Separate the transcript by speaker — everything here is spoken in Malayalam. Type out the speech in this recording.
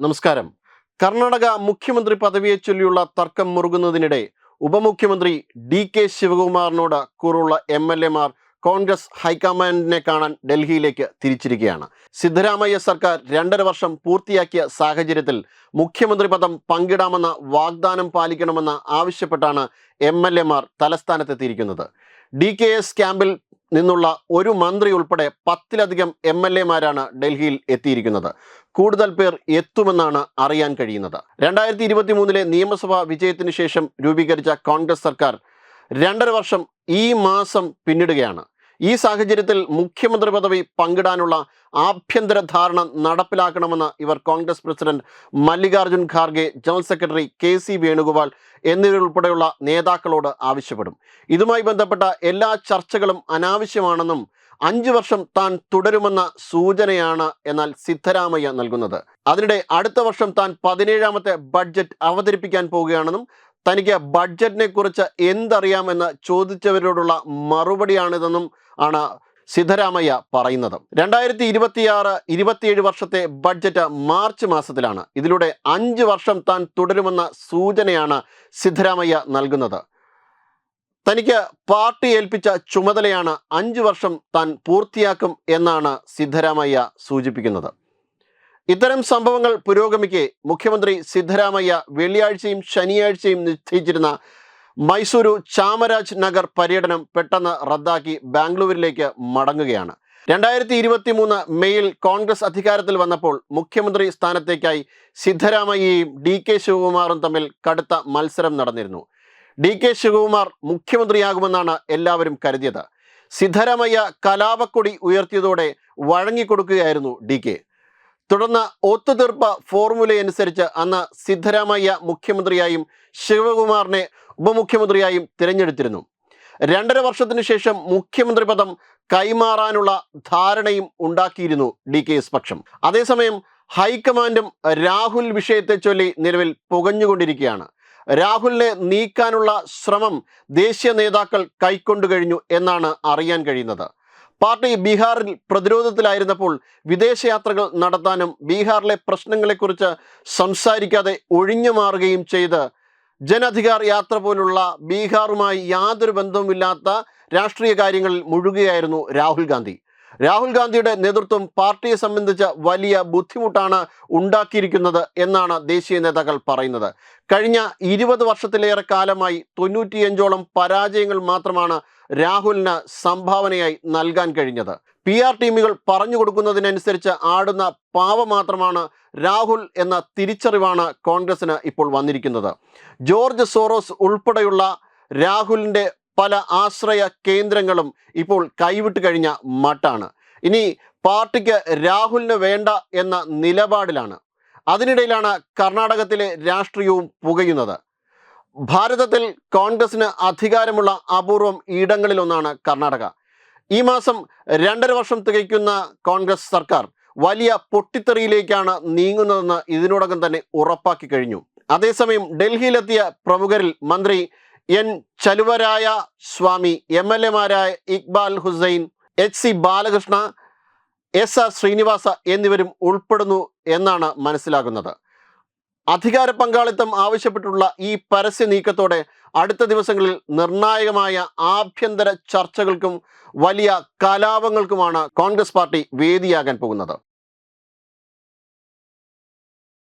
Speaker 1: നമസ്കാരം. കർണാടക മുഖ്യമന്ത്രി പദവിയെ ചൊല്ലിയുള്ള തർക്കം മുറുകുന്നതിനിടെ ഉപമുഖ്യമന്ത്രി ഡി കെ ശിവകുമാറിനോട് കൂറുള്ള എം എൽ എമാർ കോൺഗ്രസ് ഹൈക്കമാൻഡിനെ കാണാൻ ഡൽഹിയിലേക്ക് തിരിച്ചിരിക്കുകയാണ്. സിദ്ധരാമയ്യ സർക്കാർ രണ്ടര വർഷം പൂർത്തിയാക്കിയ സാഹചര്യത്തിൽ മുഖ്യമന്ത്രി പദം പങ്കിടാമെന്ന വാഗ്ദാനം പാലിക്കണമെന്ന് ആവശ്യപ്പെട്ടാണ് എം എൽ എമാർ തലസ്ഥാനത്തെത്തിയിരിക്കുന്നത്. ഡി കെ എസ് ക്യാമ്പിൽ നിന്നുള്ള ഒരു മന്ത്രി ഉൾപ്പെടെ പത്തിലധികം എം എൽ എമാരാണ് ഡൽഹിയിൽ എത്തിയിരിക്കുന്നത്. കൂടുതൽ പേർ എത്തുമെന്നാണ് അറിയാൻ കഴിയുന്നത്. രണ്ടായിരത്തി ഇരുപത്തി മൂന്നിലെ നിയമസഭാ വിജയത്തിന് ശേഷം രൂപീകരിച്ച കോൺഗ്രസ് സർക്കാർ രണ്ടര വർഷം ഈ മാസം പിന്നിടുകയാണ്. ഈ സാഹചര്യത്തിൽ മുഖ്യമന്ത്രി പദവി പങ്കിടാനുള്ള ആഭ്യന്തര ധാരണ നടപ്പിലാക്കണമെന്ന് ഇവർ Congress president Mallikarjun Kharge general secretary K C Venugopal എന്നിവരുൾപ്പെടെയുള്ള നേതാക്കളോട് ആവശ്യപ്പെടും. ഇതുമായി ബന്ധപ്പെട്ട എല്ലാ ചർച്ചകളും അനാവശ്യമാണെന്നും അഞ്ചു വർഷം താൻ തുടരുമെന്ന സൂചനയാണ് എന്നാൽ സിദ്ധരാമയ്യ നൽകുന്നത്. അതിനിടെ അടുത്ത വർഷം താൻ പതിനേഴാമത്തെ ബഡ്ജറ്റ് അവതരിപ്പിക്കാൻ പോവുകയാണെന്നും തനിക്ക് ബഡ്ജറ്റിനെ കുറിച്ച് എന്തറിയാമെന്ന് ചോദിച്ചവരോടുള്ള മറുപടിയാണിതെന്നും ആണ് സിദ്ധരാമയ്യ പറയുന്നത്. രണ്ടായിരത്തി ഇരുപത്തിയാറ് ഇരുപത്തിയേഴ് വർഷത്തെ ബഡ്ജറ്റ് മാർച്ച് മാസത്തിലാണ്. ഇതിലൂടെ അഞ്ച് വർഷം താൻ തുടരുമെന്ന സൂചനയാണ് സിദ്ധരാമയ്യ നൽകുന്നത്. തനിക്ക് പാർട്ടി ഏൽപ്പിച്ച ചുമതലയാണ് അഞ്ച് വർഷം താൻ പൂർത്തിയാക്കും എന്നാണ് സിദ്ധരാമയ്യ സൂചിപ്പിക്കുന്നത്. ഇത്തരം സംഭവങ്ങൾ പുരോഗമിക്കെ മുഖ്യമന്ത്രി സിദ്ധരാമയ്യ വെള്ളിയാഴ്ചയും ശനിയാഴ്ചയും നിശ്ചയിച്ചിരുന്ന മൈസൂരു ചാമരാജ് നഗർ പര്യടനം പെട്ടെന്ന് റദ്ദാക്കി ബാംഗ്ലൂരിലേക്ക് മടങ്ങുകയാണ്. രണ്ടായിരത്തി ഇരുപത്തി മൂന്ന് മെയ്യിൽ കോൺഗ്രസ് അധികാരത്തിൽ വന്നപ്പോൾ മുഖ്യമന്ത്രി സ്ഥാനത്തേക്കായി സിദ്ധരാമയ്യയും ഡി കെ ശിവകുമാറും തമ്മിൽ കടുത്ത മത്സരം നടന്നിരുന്നു. ഡി കെ ശിവകുമാർ മുഖ്യമന്ത്രിയാകുമെന്നാണ് എല്ലാവരും കരുതിയത്. സിദ്ധരാമയ്യ കലാപക്കൊടി ഉയർത്തിയതോടെ വഴങ്ങിക്കൊടുക്കുകയായിരുന്നു ഡി കെ. തുടർന്ന് ഒത്തുതീർപ്പ് ഫോർമുലയനുസരിച്ച് അന്ന് സിദ്ധരാമയ്യ മുഖ്യമന്ത്രിയായും ശിവകുമാറിനെ ഉപമുഖ്യമന്ത്രിയായും തിരഞ്ഞെടുത്തിരുന്നു. രണ്ടര വർഷത്തിനു ശേഷം മുഖ്യമന്ത്രി പദം കൈമാറാനുള്ള ധാരണയും ഉണ്ടാക്കിയിരുന്നു ഡി കെ എസ് പക്ഷം. അതേസമയം ഹൈക്കമാൻഡും രാഹുൽ വിഷയത്തെ ചൊല്ലി നിലവിൽ പുകഞ്ഞുകൊണ്ടിരിക്കുകയാണ്. രാഹുലിനെ നീക്കാനുള്ള ശ്രമം ദേശീയ നേതാക്കൾ കൈക്കൊണ്ടു കഴിഞ്ഞു എന്നാണ് അറിയാൻ കഴിയുന്നത്. പാർട്ടി ബീഹാറിൽ പ്രതിരോധത്തിലായിരുന്നപ്പോൾ വിദേശയാത്രകൾ നടത്താനും ബീഹാറിലെ പ്രശ്നങ്ങളെക്കുറിച്ച് സംസാരിക്കാതെ ഒഴിഞ്ഞു മാറുകയും ചെയ്ത് ജനധികാർ യാത്ര പോലുള്ള ബീഹാറുമായി യാതൊരു ബന്ധവുമില്ലാത്ത രാഷ്ട്രീയ കാര്യങ്ങളിൽ മുഴുകുകയായിരുന്നു രാഹുൽ ഗാന്ധി. രാഹുൽ ഗാന്ധിയുടെ നേതൃത്വം പാർട്ടിയെ സംബന്ധിച്ച വലിയ ബുദ്ധിമുട്ടാണ് ഉണ്ടാക്കിയിരിക്കുന്നത് എന്നാണ് ദേശീയ നേതാക്കൾ പറയുന്നത്. കഴിഞ്ഞ ഇരുപത് വർഷത്തിലേറെ കാലമായി തൊണ്ണൂറ്റിയഞ്ചോളം പരാജയങ്ങൾ മാത്രമാണ് രാഹുലിന് സംഭാവനയായി നൽകാൻ കഴിഞ്ഞത്. പി ആർ ടീമുകൾ പറഞ്ഞു കൊടുക്കുന്നതിനനുസരിച്ച് ആടുന്ന പാവ മാത്രമാണ് രാഹുൽ എന്ന തിരിച്ചറിവാണ് കോൺഗ്രസിന് ഇപ്പോൾ വന്നിരിക്കുന്നത്. ജോർജ് സോറോസ് ഉൾപ്പെടെയുള്ള രാഹുലിന്റെ പല ആശ്രയ കേന്ദ്രങ്ങളും ഇപ്പോൾ കൈവിട്ട് കഴിഞ്ഞ മട്ടാണ്. ഇനി പാർട്ടിക്ക് രാഹുലിന് വേണ്ട എന്ന നിലപാടിലാണ്. അതിനിടയിലാണ് കർണാടകത്തിലെ രാഷ്ട്രീയവും പുകയുന്നത്. ഭാരതത്തിൽ കോൺഗ്രസിന് അധികാരമുള്ള അപൂർവം ഇടങ്ങളിലൊന്നാണ് കർണാടക. ഈ മാസം രണ്ടര വർഷം തികയ്ക്കുന്ന കോൺഗ്രസ് സർക്കാർ വലിയ പൊട്ടിത്തെറിയിലേക്കാണ് നീങ്ങുന്നതെന്ന് ഇതിനോടകം തന്നെ ഉറപ്പാക്കി കഴിഞ്ഞു. അതേസമയം ഡൽഹിയിലെത്തിയ പ്രമുഖരിൽ മന്ത്രി N Chaluvaraya Swamy M L എമാരായ Iqbal Hussain H C Balakrishna S R Srinivasa എന്നിവരും ഉൾപ്പെടുന്നു എന്നാണ് മനസ്സിലാകുന്നത്. അധികാര പങ്കാളിത്തം ആവശ്യപ്പെട്ടുള്ള ഈ പരസ്യ നീക്കത്തോടെ അടുത്ത ദിവസങ്ങളിൽ നിർണായകമായ ആഭ്യന്തര ചർച്ചകൾക്കും വലിയ കലാപങ്ങൾക്കുമാണ് കോൺഗ്രസ് പാർട്ടി വേദിയാകാൻ പോകുന്നത്.